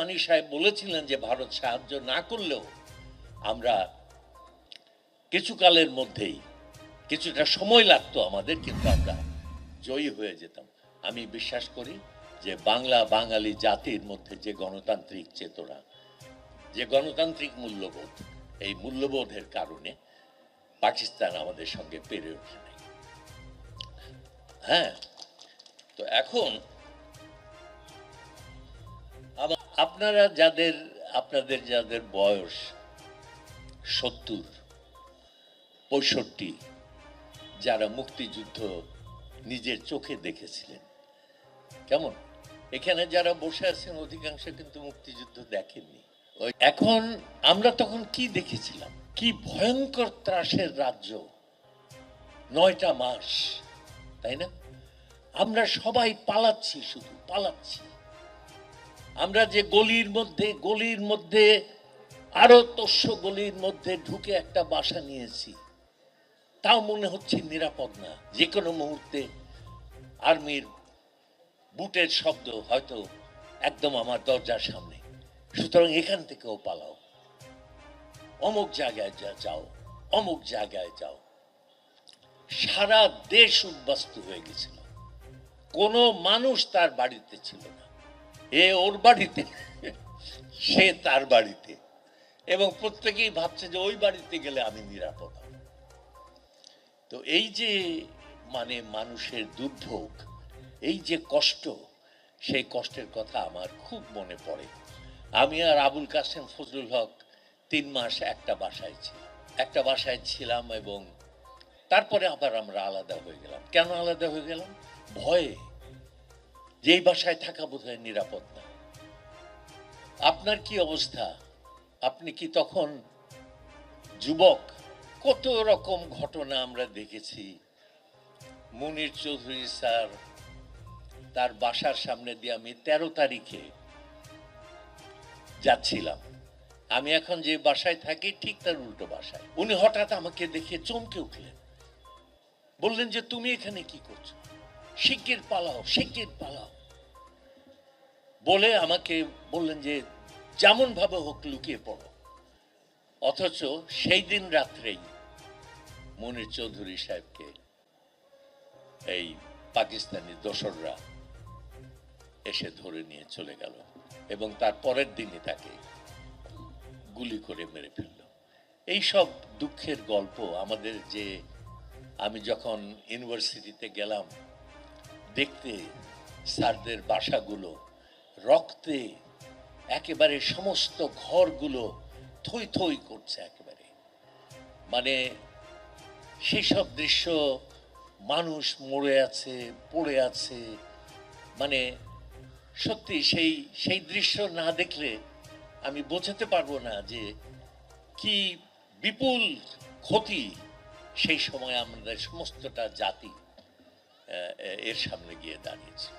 ওসমানী সাহেব বলেছিলেন যে ভারত সাহায্য না করলেও আমরা কিছুকালের মধ্যেই কিছুটা সময় লাগতো আমাদের, কিন্তু আমরা জয়ী হয়ে যেতাম। আমি বিশ্বাস করি যে বাংলা বাঙালি জাতির মধ্যে যে গণতান্ত্রিক চেতনা, যে গণতান্ত্রিক মূল্যবোধ, এই মূল্যবোধের কারণে পাকিস্তান আমাদের সঙ্গে পেরে ওঠে নাই। হ্যাঁ তো এখন আপনারা যাদের, আপনাদের যাদের বয়স সত্তর, পঁয়ষট্টি, যারা মুক্তিযুদ্ধ নিজের চোখে দেখেছিলেন, কেমন? এখানে যারা বসে আছেন অধিকাংশ কিন্তু মুক্তিযুদ্ধ দেখেননি। ওই এখন আমরা তখন কি দেখেছিলাম? কি ভয়ঙ্কর ত্রাসের রাজ্য। নয়টা মাস, তাই না? আমরা সবাই পালাচ্ছি শুধু, পালাচ্ছি। আমরা যে গলির মধ্যে গলির মধ্যে, আরও তস্য গলির মধ্যে ঢুকে একটা বাসা নিয়েছি। তাও মনে হচ্ছে নিরাপদ না। যে কোনো মুহূর্তে আর্মির বুটের শব্দ হয়তো একদম আমার দরজার সামনে। সুতরাং এখান থেকেও পালাও। অমুক জায়গায় যা যাও, অমুক জায়গায় যাও। সারা দেশ উদ্বাস্তু হয়ে গেছিল। কোনো মানুষ তার বাড়িতে ছিল না। এ ওর বাড়িতে, সে তার বাড়িতে। এবং প্রত্যেকেই ভাবছে যে ওই বাড়িতে গেলে আমি নিরাপদ তো এই যে মানে মানুষের দুর্ভোগ, এই যে কষ্ট, সেই কষ্টের কথা আমার খুব মনে পড়ে। আমি আর আবুল কাসেম ফজলুল হক তিন মাস একটা বাসায় ছিলাম একটা বাসায় ছিলাম এবং তারপরে আবার আমরা আলাদা হয়ে গেলাম। কেন আলাদা হয়ে গেলাম? ভয়ে যেই বাসায় থাকা বোধ হয় নিরাপদ না। আপনার কি অবস্থা? আপনি কি তখন যুবক? কত রকম ঘটনা আমরা দেখেছি। মুনির চৌধুরী স্যার তার বাসার সামনে দিয়ে আমি তেরো তারিখে যাচ্ছিলাম। আমি এখন যে বাসায় থাকি ঠিক তার উল্টো বাসায়। উনি হঠাৎ আমাকে দেখে চমকে উঠলেন। বললেন যে, তুমি এখানে কি করছ? শিগগির পালাও শিগগির পালাও। বলে আমাকে বললেন যে যেমন ভাবে হোক লুকিয়ে পড়ো। অথচ সেই দিন রাত্রেই মনির চৌধুরী সাহেবকে এই পাকিস্তানি দোসররা এসে ধরে নিয়ে চলে গেল এবং তার পরের দিনই তাকে গুলি করে মেরে ফেলল। এই সব দুঃখের গল্প আমাদের যে, আমি যখন ইউনিভার্সিটিতে গেলাম দেখতে স্যারদের বাসাগুলো, রক্তে একেবারে সমস্ত ঘরগুলো থই থই করছে একেবারে। মানে সেই সব দৃশ্য মানুষ মরে আছে, পড়ে আছে মানে সত্যি সেই সেই দৃশ্য না দেখলে আমি বোঝাতে পারব না যে কি বিপুল ক্ষতি সেই সময় আমাদের সমস্তটা জাতি এর সামনে গিয়ে দাঁড়িয়েছে।